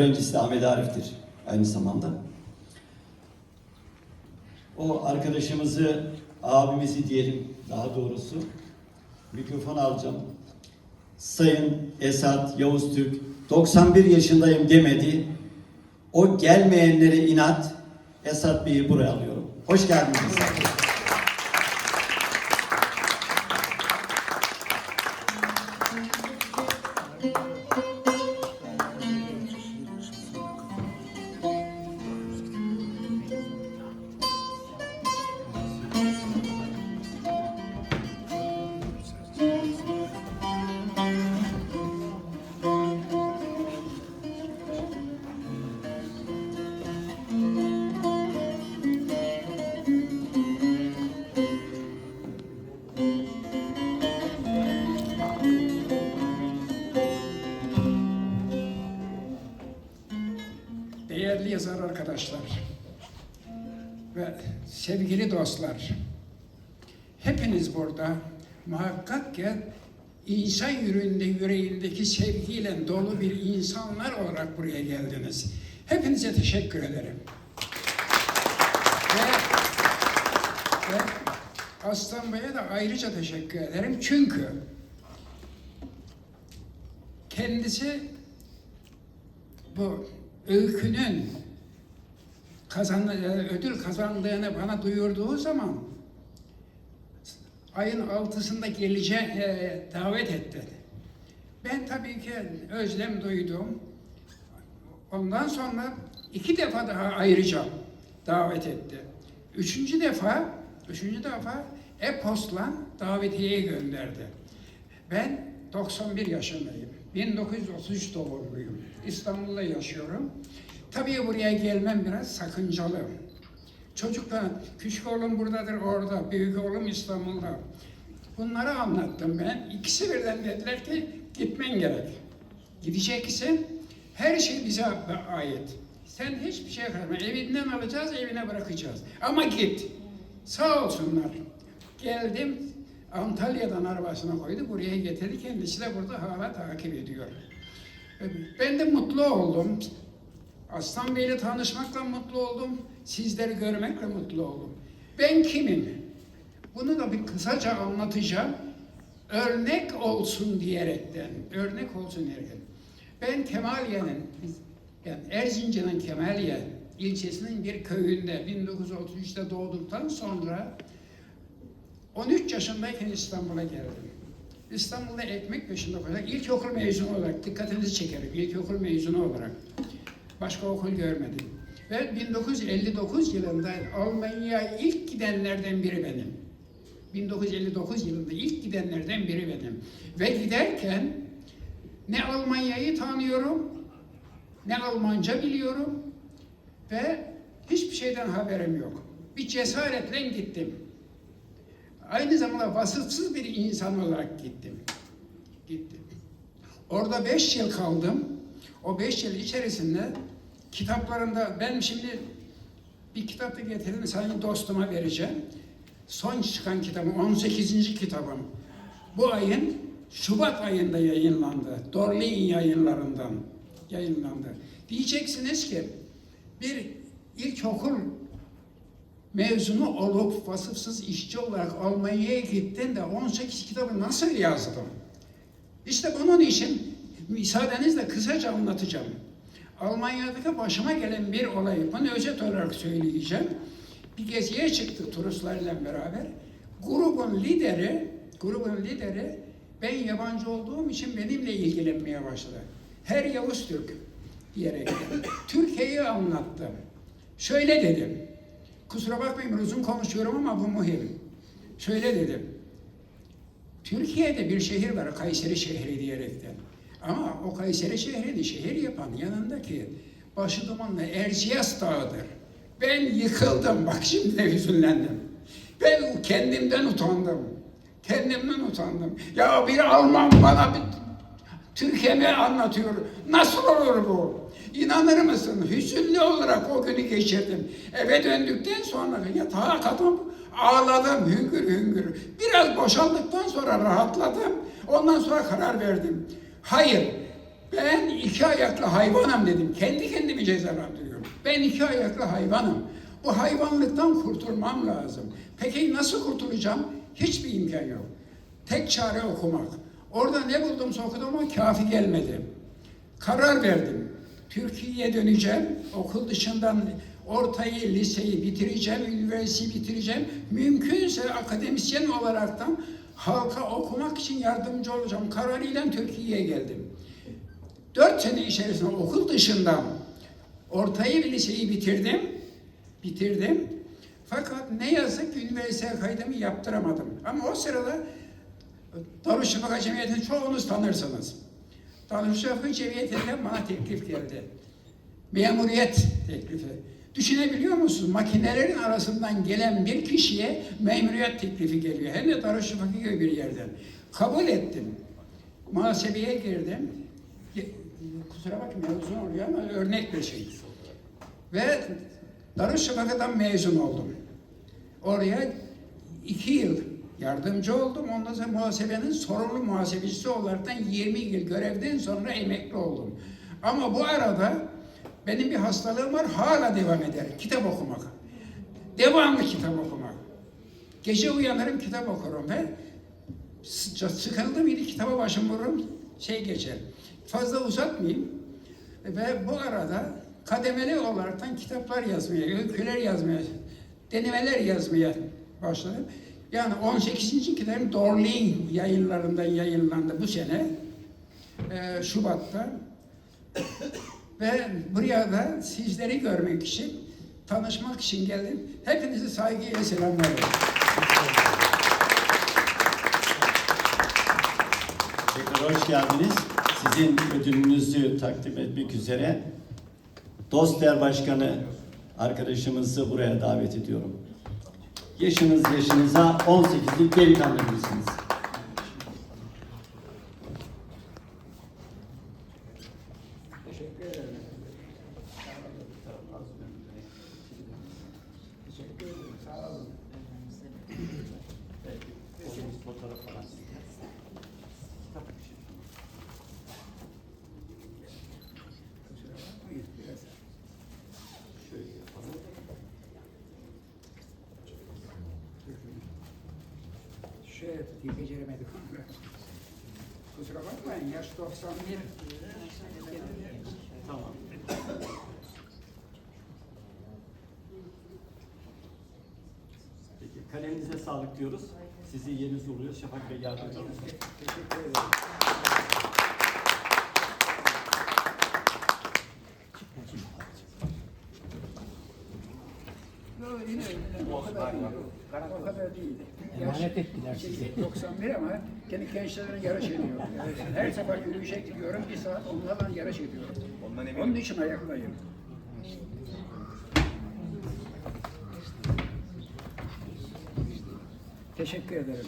Öncesi Ahmet Arif'tir aynı zamanda. O arkadaşımızı, abimizi diyelim daha doğrusu mikrofon alacağım. Sayın Esat Yavuz Türk 91 yaşındayım demedi. O gelmeyenlere inat Esat Bey'i buraya alıyorum. Hoş geldiniz ve sevgili dostlar, hepiniz burada muhakkak ki insan yüreğinde, yüreğindeki sevgiyle dolu bir insanlar olarak buraya geldiniz. Hepinize teşekkür ederim. Ve, ve Aslan Bey'e de ayrıca teşekkür ederim çünkü kendisi bu öykünün kazan, e, ödül kazandığını bana duyurduğu zaman ayın altısında geleceğe e, davet etti. Ben tabii ki özlem duydum. Ondan sonra iki defa daha ayrıca davet etti. Üçüncü defa, üçüncü defa e-postla davetiye gönderdi. Ben 91 yaşındayım. 1933 doğumluyum. İstanbul'da yaşıyorum. Tabii buraya gelmem biraz sakıncalı. Çocuklar, küçük oğlum buradadır orada, büyük oğlum İstanbul'da. Bunları anlattım ben. İkisi birden dediler ki gitmen gerek. Gideceksin, her şey bize ait. Sen hiçbir şey karma. Evinden alacağız, evine bırakacağız. Ama git. Sağ olsunlar. Geldim, Antalya'dan arabasına koydu, buraya getirdi. Kendisi de burada hala takip ediyor. Ben de mutlu oldum. Aslan Bey'le tanışmakla mutlu oldum. Sizleri görmekle mutlu oldum. Ben kimim? Bunu da bir kısaca anlatacağım. Örnek olsun diyerekten, örnek olsun diyerekten. Ben Kemaliye'nin, yani Erzincan'ın Kemaliye ilçesinin bir köyünde 1933'te doğduktan sonra 13 yaşındayken İstanbul'a geldim. İstanbul'da ekmek peşinde koşarak ilkokul mezunu olarak dikkatinizi çekerim. İlkokul mezunu olarak. Başka okul görmedim. Ve 1959 yılında Almanya'ya ilk gidenlerden biri benim. 1959 yılında ilk gidenlerden biri benim. Ve giderken ne Almanya'yı tanıyorum, ne Almanca biliyorum ve hiçbir şeyden haberim yok. Bir cesaretle gittim. Aynı zamanda vasıfsız bir insan olarak gittim. Gittim. Orada beş yıl kaldım. O beş yıl içerisinde kitaplarımda ben şimdi bir kitap da getirdim sayın dostuma vereceğim. Son çıkan kitabım, 18. kitabım. Bu ayın Şubat ayında yayınlandı. Dorlein yayınlarından yayınlandı. Diyeceksiniz ki bir ilkokul mezunu olup vasıfsız işçi olarak Almanya'ya gittin de 18 kitabı nasıl yazdım? İşte bunun için müsaadenizle kısaca anlatacağım. Almanya'daki başıma gelen bir olayı, bunu özet olarak söyleyeceğim. Bir geziye çıktık turistlerle beraber. Grubun lideri, grubun lideri ben yabancı olduğum için benimle ilgilenmeye başladı. Her Yavuz Türk diyerek Türkiye'yi anlattım. Şöyle dedim. Kusura bakmayın uzun konuşuyorum ama bu mühim. Şöyle dedim. Türkiye'de bir şehir var Kayseri şehri diyerekten. Ama o Kayseri şehrini şehir yapan yanındaki başı dumanlı Erciyes Dağı'dır. Ben yıkıldım bak şimdi de hüzünlendim. Ben kendimden utandım. Kendimden utandım. Ya bir Alman bana bir Türkiye'mi anlatıyor. Nasıl olur bu? İnanır mısın? Hüzünlü olarak o günü geçirdim. Eve döndükten sonra yatağa katıp ağladım hüngür hüngür. Biraz boşaldıktan sonra rahatladım. Ondan sonra karar verdim. Hayır, Ben iki ayaklı hayvanım dedim. Kendi kendimi cezalandırıyorum. Ben iki ayaklı hayvanım. Bu hayvanlıktan kurtulmam lazım. Peki nasıl kurtulacağım? Hiçbir imkan yok. Tek çare okumak. Orada ne buldumsa okudum ama kafi gelmedi. Karar verdim. Türkiye'ye döneceğim. Okul dışından ortayı, liseyi bitireceğim, üniversiteyi bitireceğim. Mümkünse akademisyen olaraktan halka okumak için yardımcı olacağım. Kararıyla Türkiye'ye geldim. Dört sene içerisinde okul dışından ortayı ve liseyi bitirdim. Bitirdim. Fakat ne yazık ki üniversite kaydımı yaptıramadım. Ama o sırada Darüşşafaka Cemiyeti'ni çoğunuz tanırsınız. Darüşşafaka Cemiyeti'nden bana teklif geldi. Memuriyet teklifi. Düşünebiliyor musunuz? Makinelerin arasından gelen bir kişiye memuriyet teklifi geliyor. Hem de Darüşşafaka gibi bir yerden. Kabul ettim. Muhasebeye girdim. Kusura bakmayın uzun oluyor ama örnek bir şey. Ve Darüşşafaka'dan mezun oldum. Oraya iki yıl yardımcı oldum. Ondan sonra muhasebenin sorumlu muhasebecisi olaraktan 20 yıl görevden sonra emekli oldum. Ama bu arada benim bir hastalığım var hala devam eder. Kitap okumak. Devamlı kitap okumak. Gece uyanırım kitap okurum ve sı- sıkıldım mıydı kitaba başvururum şey geçer. Fazla uzatmayayım. Ve bu arada kademeli olaraktan kitaplar yazmaya, öyküler yazmaya, denemeler yazmaya başladım. Yani 18. kitabım Dorling yayınlarından yayınlandı bu sene. Ee, Şubat'ta. Ve buraya da sizleri görmek için, tanışmak için geldim. Hepinizi saygıyla selamlıyorum. Tekrar hoş geldiniz. Sizin ödülünüzü takdim etmek üzere Dostler Başkanı arkadaşımızı buraya davet ediyorum. Yaşınız yaşınıza 18'lik delikanlı birisiniz. Teşekkür ederim. Teşekkür ederim. Sağ olun. Kusura bakmayın, biraz. Şöyle tutayım, beceremedim. Kusura bakmayın, yaş 91. Tamam. Peki kalemize sağlık diyoruz. Sizi yerinize uğruyoruz. Şafak Bey yardımcı olun. Teşekkür ederim. O kadar değil. Emanet ettiler sizi. 91 ama kendi gençlerle yarış ediyor. Yani her sefer yürüyüşe gidiyorum, bir saat onlarla yarış ediyorum. Onun için ayaktayım. Teşekkür ederim.